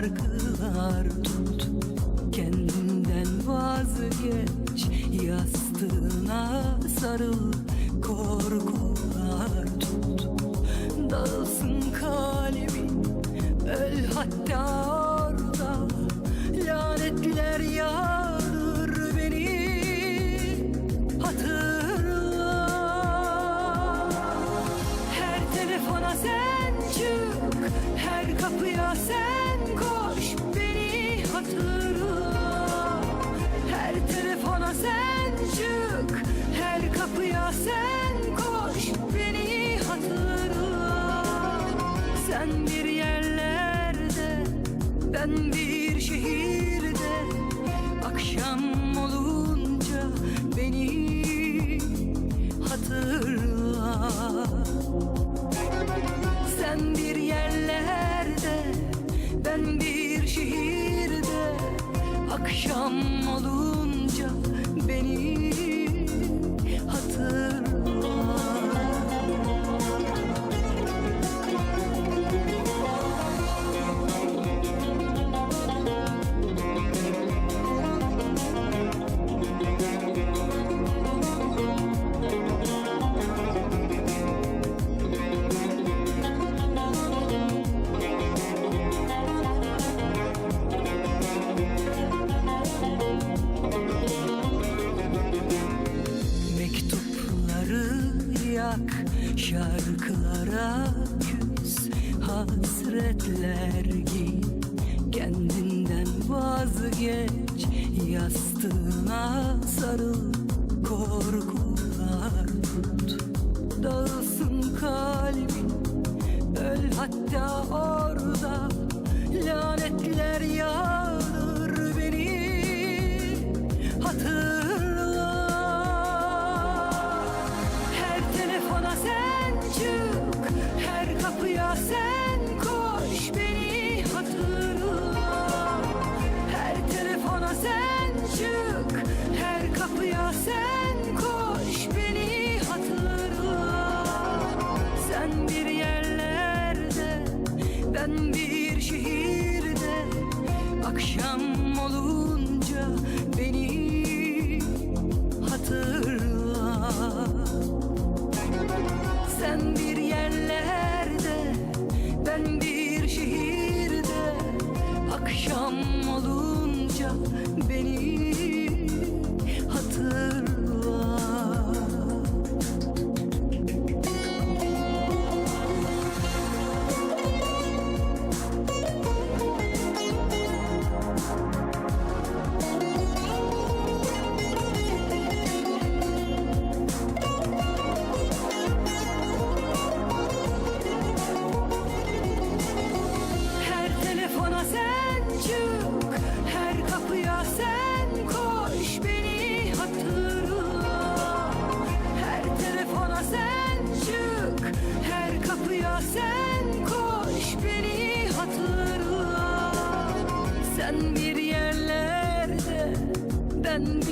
şarkılar tut. Kendinden vazgeç Yastığına sarıl. Korkular tut. Dağılsın kalbin Öl hatta orada. Lanetler yağdır beni Hatırla. Her telefona sen çık Her kapıya sen Hatırla Her telefona sen çık Her kapıya sen koş. Beni hatırla. Sen bir yerlerde Ben bir şehirde. Akşam olunca Beni Akşam Hasretler giy Kendinden vazgeç Yastığına sarıl Korkular tut. Dağılsın kalbin Öl hatta orada Ben bir şehirde Akşam olunca Beni hatırla Sen bir yerlerde Ben bir şehirde Akşam olunca Beni hatırla Sen